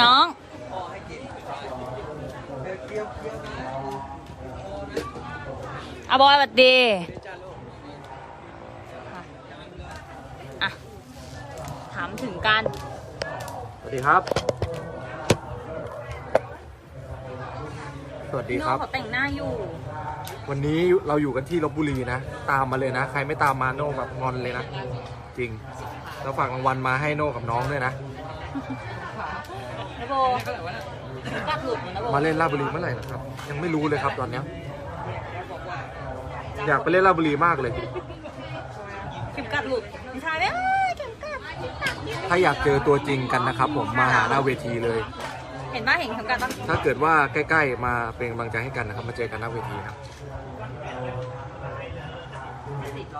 น้องอาบอยสวัสดีอะถามถึงการสวัสดีครับ สวัสดีพี่คโน่รับเขาแต่งหน้าอยู่ วันนี้เราอยู่กันที่ลบบุรีนะ ตามมาเลยนะ ใครไม่ตามมาโน่แบบงอนเลยนะ จริงแล้วฝากรางวัลมาให้โน่กับน้องด้วยนะ นะโบกัดหลุดนะโบมาเล่นราชบุรีเมื่อไหร่นะครับ ยังไม่รู้เลยครับตอนเนี้ยอยากไปเล่นราชบุรีมากเลย เข็มกัดหลุดไม่ใช่ไหมเอ้ยเข็มกัดเข็มกัดถ้าอยากเจอตัวจริงกันนะครับ ผมมาหาหน้าเวทีเลย เห็นป่ะเห็นเข็มกัดป่ะถ้าเกิดว่าใกล้ ๆ มาเป็นกำลังใจให้กันนะครับ มาเจอกันหน้าเวทีครับ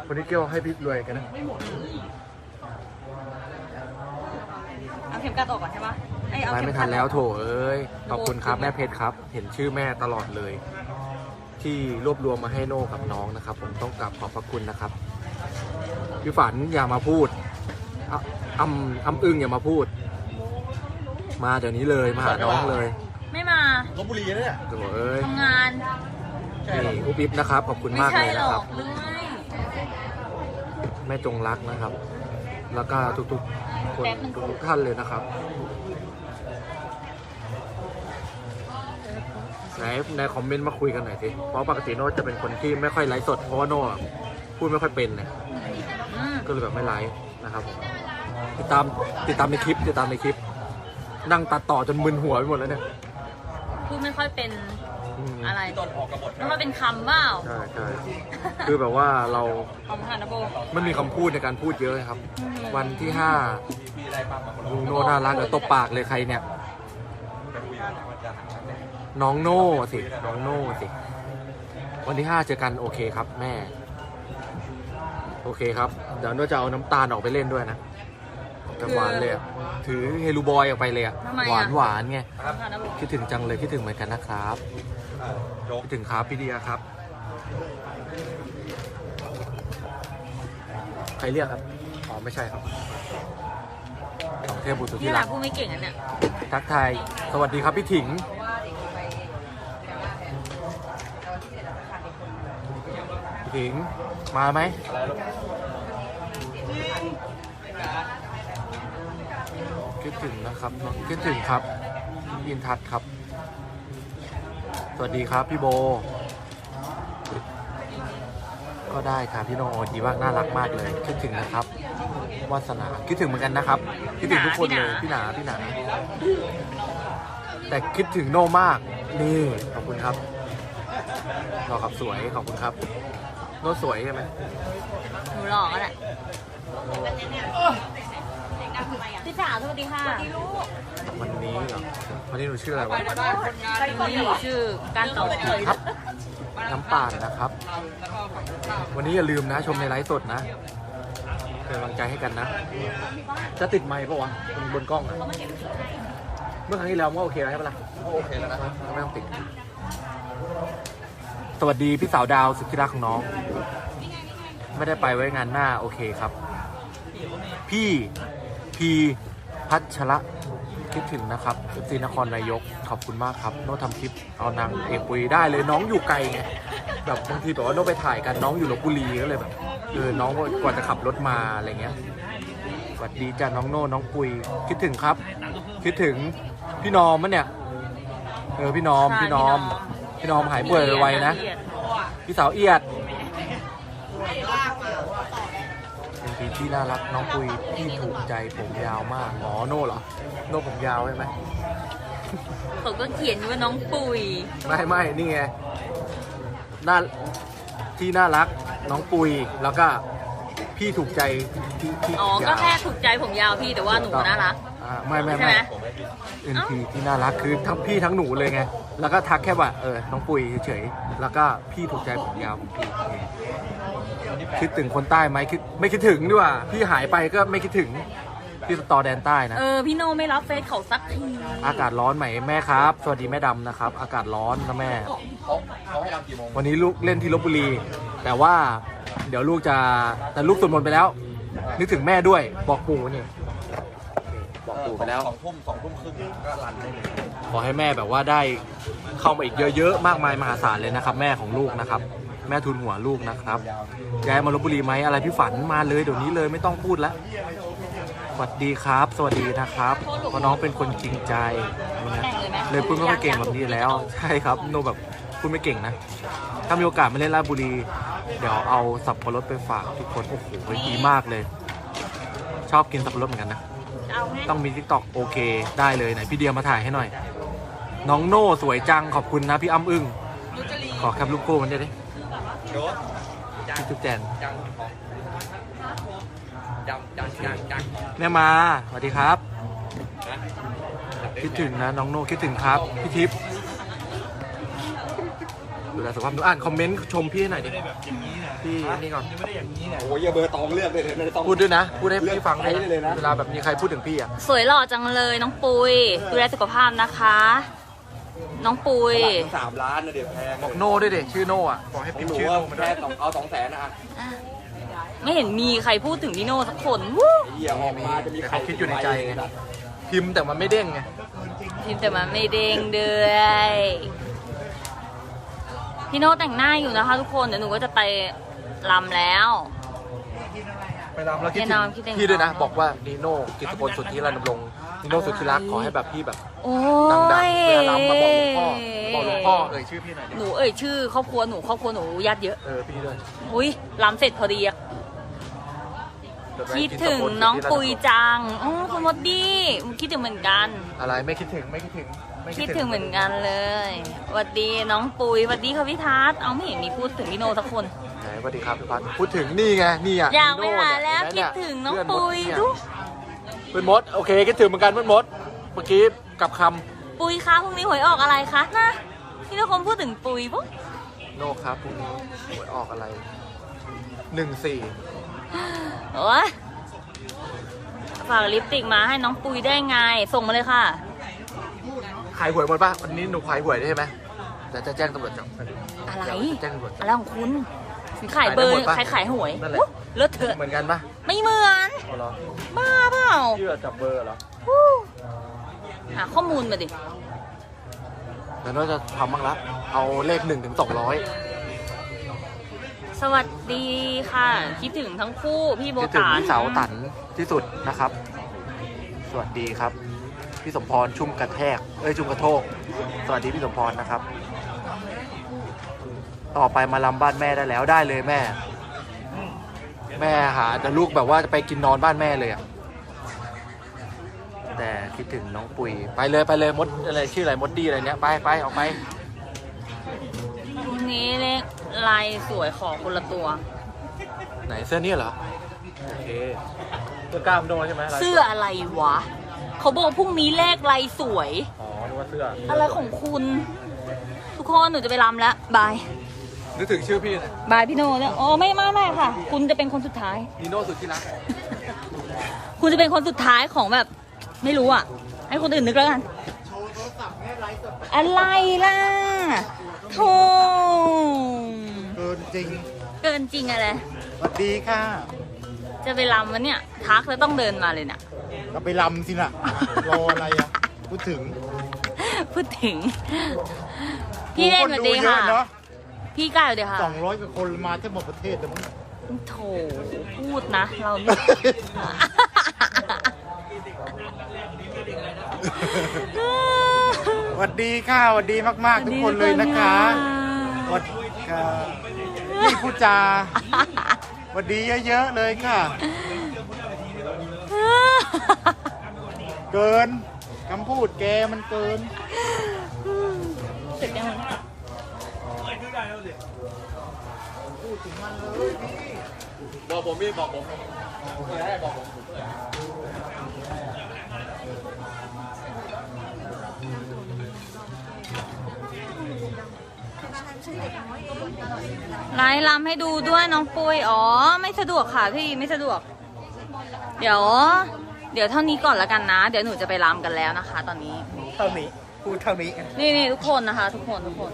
วันนี้เกี่ยวให้พี่รวยกันนะ เอาเข็มกัดออกก่อนใช่ป่ะเอ้ยเอาไม่เข็มไม่กัทัดนแล้วออกโถเอ้ย ขอบคุณครับแม่เพชรครับ เห็นชื่อแม่ตลอดเลย ที่รวบรวมมาให้โน่กับน้องนะครับ ผมต้องกราบขอบพระคุณนะครับ พี่ฝันอย่ามาพูดอะอ้ำอ้ำอึ้งอย่ามาพูด มาเดี๋ยวนี้เลยมาหาน้องเลยไม่มาลบบุรีเนี่ยโถเอ้ย ทำงานนี่อุบอิบนะครับ ขอบคุณไม่มากใช่เลยหรนะอครับ กหรือไม่แม่จงรักนะครับ แล้วก็ทุกๆ คนทุกๆท่านเลยนะครับไหนในคอมเมนต์มาคุยกันหน่อยสิเพราะปกติโน้ตจะเป็นคนที่ไม่ค่อยไลฟ์สด เพราะว่าโน้ตพูดไม่ค่อยเป็นเนี่ยอืมก็เลยแบบไม่ไลฟ์นะครับผมติดตามติดตามในคลิปติดตามในคลิป นั่งตัดต่อจนมึนหัวไปหมดแล้วเนี่ย พูดไม่ค่อยเป็น อืมอะไรไม่ค่อยเป็นคำเปล่าใช่ใช่คือแบบว่าเราขอบคุณค่ะนะโบไม่มีคำพูดในการพูดเยอะครับ วันที่ห้าลุงโน่น่ารักเดี๋ยวตบปากเลยใครเนี่ย น้องโน่สิน้องโน่สิ วันที่ห้าเจอกันโอเคครับแม่ โอเคครับ เดี๋ยวโน่จะเอาน้ำตาลออกไปเล่นด้วยนะ จะหวานเลยอะถือเฮลูบอยออกไปเลยอะทำไมอะ หวานหวานๆไงขอบคุณค่ะนะโบคิดถึงจังเลยคิดถึงเหมือนกันนะครับคิดถึงครับพี่เดียครับ ใครเรียกครับอ๋อไม่ใช่ครับสองเทพบุตรสุดนี่ที่แหรัละกพูดไม่เก่งอันเนี่ยทักทายสวัสดีครับพี่ถิง พี่ถิง มาไหม คิดถึงนะครับคิดถึงครับพี่อินทัศน์ครับ สวัสดีครับพี่โบ ก็ได้ครับพี่โนดีมากน่ารักมากเลยคิดถึงนะครับวาสนาคิดถึงเหมือนกันนะครับ คิดถึงทุกคนเลยพี่หนาพี่หนา แต่คิดถึงโน่มากนี่ขอบคุณครับรอขับสวยขอบคุณครับโน่สวยใช่ไหมหนูหลอกก็แหละ พี่สาวสวัสดีค่ะวันนี้เหรอวันนี้หนูชื่ออะไรวะวันนี้หนูชื่อการต่อผีครับน้ำป่านนะครับ วันนี้อย่าลืมนะชมในไลฟ์สดนะเป็นกำลังใจให้กันนะ จะติดไมค์ปะวะบนบนกล้องอะเมื่อครั้งที่แล้วมันก็โอเคแล้วใช่ปะล่ะโอเคแล้วนะไม่ต้องติด สวัสดีพี่สาวดาวสุดที่รักของน้อง ไม่ได้ไปไว้งานหน้าโอเคครับ พี่ พีพัชระคิดถึงนะครับซีนครนายก ขอบคุณมากครับ โน้ตทำคลิปเอานางเอกปุยได้เลยน้องอยู่ไกลไงแบบบางทีแบบว่าโน้ตไปถ่ายกันน้องอยู่ลบบุรีก็เลยแบบเออน้องก็กว่าจะขับรถมาอะไรเงี้ยสวัสดีจ้าน้องโน่น้องปุยคิดถึงครับ คิดถึงพี่นอมมะเนี่ยเออพี่นอมใช่พี่นอม พี่นอมหายป่วยไวๆนะเอียดพี่สาวเอียดเป็นปี ที่น่ารักน้องปุยพี่ถูกใจผมยาวมาก อ๋อโน่เหรอ โน่ผมยาวใช่ไหมเขาก็เขียนอยู่ว่าน้องปุย ไม่ไม่นี่ไงน่าที่น่ารักน้องปุยแล้วก็พี่ถูกใจที่ที่อ๋อยาก็วแค่ถูกใจผมยาวพี่แต่ว่าหนูน่ารัก อ่าไม่ไม่ใช่ไม่ไหมเอ็นพีที่น่ารักคือทั้งพี่ทั้งหนูเลยไง แล้วก็ทักแค่ว่าเออน้องปุยเฉยๆแล้วก็พี่ถูกใจผมยาวของพี่คิดถึงคนใต้ไหมคิดไม่คิดถึงด้วยว่า พี่หายไปก็ไม่คิดถึงพี่สตอแดนใต้นะ เออ พี่โนไม่รับเฟซเขาสักที อากาศร้อนไหมแม่ครับ สวัสดีแม่ดำนะครับ อากาศร้อนนะแม่เขาเขาให้ทำกี่โมงวันนี้ลูกเล่นที่ลบบุรี แต่ว่าเดี๋ยวลูกจะแต่ลูกสวดมนต์ไปแล้ว นึกถึงแม่ด้วยบอกปู่นี่บอก ปู่ไปแล้ว สองทุ่มสองทุ่มครึ่งก็รันได้เลยขอให้แม่แบบว่าได้เข้ามาอีกเยอะๆ มากมายมหาศาลเลยนะครับ แม่ของลูกนะครับ แม่ทุนหัวลูกนะครับย้ายมาลบบุรีไหมอะไรพี่ฝันมาเลยเดี๋ยวนี้เลยไม่ต้องพูดแล้วสวัสดีครับ สวัสดีนะครับเพราะน้องเป็นคนจริงใจนะแต่งเลยไหมเลยพูดไม่ค่อยเก่งแบบนี้แล้ว ใช่ครับโนแบบพูดไม่เก่งนะ ถ้ามีโอกาสมาเล่นราชบุรี เดี๋ยวเอาสับปะรดไปฝากทุกคนโอ้โหดีมากเลย ชอบกินสับปะรดเหมือนกันนะ เอาไงต้องมีทิกตอกโอเค ได้เลยไหนพี่เดียมาถ่ายให้หน่อย น้องโน่สวยจังขอบคุณนะพี่อ้ำอึ้งขอแคปรูปคู่มันได้ดิโยพี่จุ๊บแจนจังจังจังจังจังแม่มาสวัสดีครับ คิดถึงนะน้องโน่คิดถึงครับ พี่ทิพย์ ดูแลสุขภาพหนูอ่านคอมเมนต์ชมพี่ให้หน่อยดิพี่นี่ก่อนโอ้ยอย่าเบอร์ตองเลือกเลยเลยไม่ได้ต้องพูดด้วยนะ พูดให้พี่ฟังด้วยเลือกใช้ได้เลยนะเวลาแบบมีใครพูดถึงพี่อะสวยหล่อจังเลยน้องปุย ดูแลสุขภาพนะคะ น้องปุยสามล้านนะเดี๋ยวแพงบอกโน่ด้วยดิชื่อโน่อะบอกให้ผมพิมพ์รู้ชื่อว่าโน่มาด้วแค่ยสองเอาสองแสนนะอะไม่เห็นมีใครพูดถึงพี่โน่สักคนวู้ไอ้เหี้ยออกมาจะมีแต่ใครเขาคิดอยู่ในใจไงพิมพ์แต่มันไม่เด้งไงพิมพ์แต่มันไม่เด้งเดือย พี่โน่แต่งหน้าอยู่นะคะ ทุกคนเดี๋ยวหนูก็จะไปลำแล้ว ไปรำแล้วคิดแน่ถึนงอนคิดถึงพี่ด้วยนะบอกว่านีโน่กิตติพลสุทธิรันดำรงนีโน่สุทธิรักขอให้แบบพี่แบบโอ้ดังยๆเวลารำมาบอกหลวงพ่อบอกหลวงพ่อเอ่ยชื่อพี่หน่อยดิหนูเอ่ยชื่อครอบครัวหนูครอบครัวหนูญาติเยอะเออพี่ด้วยอุ้ยลำเสร็จพอดีอะเยวไปคิดกิถึงตติพลน้องสุทธิรัตปุยดำรงจังอ๋อคุณมดดี้คิดถึงเหมือนกัน อะไรไม่คิดถึงไม่คิดถึงไม่ คิดถึงเหมือนกันเลยสวัสดีน้องปุยสวัสดีค่ะพี่ทัศน์เอาไม่เห็นมีพูดถึงพี่โนสักคน ไหนสวัสดีครับพี่พัดพูดถึงนี่ไงนี่อะอยากไปนีโน่หาเนี่ยแล้วเห็คินดไหมถึงเนี่น้องเพื่ปุยมดดูเนี่ยเพื่อนมดโอเคคิดถึงเหมือนกันเพื่อนมด เมื่อกี้กลับคปุยคะพรุ่งนี้หวยออกอะไรคะนะพี่ทุกคนพูดถึงปุยปุ๊บำโน่ครับพรุ่งนี้หวยออกอะไรหนึ่งสี่โอ้ยฝากลิปสติกมาให้น้องปุยได้ไง ส่งมาเลยค่ะ ขายหวยหมดป่ะวันนี้หนูขายหวยได้ใช่ไหมแต่จะแจ้งตำรวจจับอะไรเดี๋ยวจะแจ้งตำรวจจับ อะไรของคุณขายเบอร์ขายได้หมดปะขายขายหวยนั่นแหละ อุ๊ยเลอะเทอะเหมือนกันป่ะไม่เหมือน เอาเหรอบ้าเปล่าเชื่อจับเบอร์เหรอฮู้หาข้อมูลมาดิเดี๋ยวเราจะทำบ้างละเอาเลขหนึ่งถึงสองร้อย สวัสดีค่ะ คิดถึงทั้งคู่พี่โบคิดถึงตานพี่เสาตันที่สุดนะครับ สวัสดีครับ พี่สมพรชุ่มกระแทก เอ้ยชุ่มกระโทก สวัสดีพี่สมพรนะครับ ต่อไปมาลำบ้านแม่ได้แล้วได้เลยแม่ แม่หาแต่ลูกแบบว่าจะไปกินนอนบ้านแม่เลยอะแต่คิดถึงน้องปุ๋ยไปเลยไปเลยมดอะไรชื่ออะไรมดดีอะไรเนี้ยไปไปออกไปวันนี้เลขลายสวยขอคนละตัว ไหนเสื้อนี่เหรอโอเคเสื้อกล้ามโดนใช่ไหมลายเสื้ออะไรวะ เขาบอกพรุ่งนี้เลขลายสวย อ๋อนึกว่าเสื้ออะไรของคุณ ทุกคนหนูจะไปรำแล้วบายนึกถึงชื่อพี่นะบายพี่โนเนี่ยอ๋อไม่ไม่ไม่ค่ะ คุณจะเป็นคนสุดท้าย นีโน่สุดที่รักคุณจะเป็นคนสุดท้ายของแบบ ไม่รู้อะ ให้คนอื่นนึกแล้วกันอะไรล่ะโธ่เกินจริงเกินจริงอะไร สวัสดีค่ะ จะไปรำวันเนี่ย ทักแล้วต้องเดินมาเลยเนี่ย ก็ไปลำสินะรออะไรอะ พูดถึง พูดถึง พี่เล่นสวัสดีเยค่ะอะเนาะพี่กายสวัสดีค่ะสองร้อยกว่าคนมาทั้งหมดประเทศแต่มึงโถพูดนะ เราเนี่ยสวัสดีค่ะสวัสดีมากๆ ทุกคนเลยนะคะสวัสดีค่ะนี่พูดจาสวัสดีเยอะๆเลยค่ะ เกินคำพูดแกมันเกินเสร็จยังบอกผมพี่บอกผมเออให้บอกผมไลฟ์รำให้ดูด้วยน้องปุ้ย อ๋อ ไม่สะดวกค่ะพี่ไม่สะดวก เดี๋ยว เดี๋ยวเท่านี้ก่อนละกันนะ เดี๋ยวหนูจะไปรำกันแล้วนะคะ ตอนนี้ เท่านี้พูดเท่านี้นี่นี่ทุกคนนะคะ ทุกคนทุกคน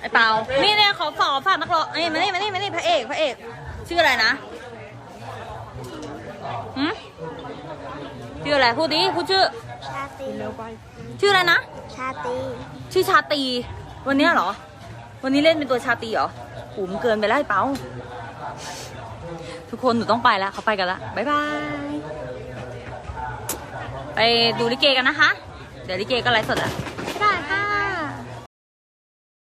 ไอ้เปานี่เนี่ยขอฝอฝากนักร้องนี่มานี่มานี่มานี่พระเอกพระเอก ชื่ออะไรนะหืมชื่ออะไรพูดดิพูดชื่อ ชาตรีชื่ออะไรนะ ชาตรีชื่อชาตรีวันเนี้ยเหรอ วันนี้เล่นเป็นตัวชาตรีเหรอหูมนเกินไปแล้วไอ้เปา ทุกคนหนูต้องไปแล้วเขาไปกันแล้วบ๊ายบาย ไปดูลิเกกันนะคะ เดี๋ยวลิเกก็ไลฟ์สดอะ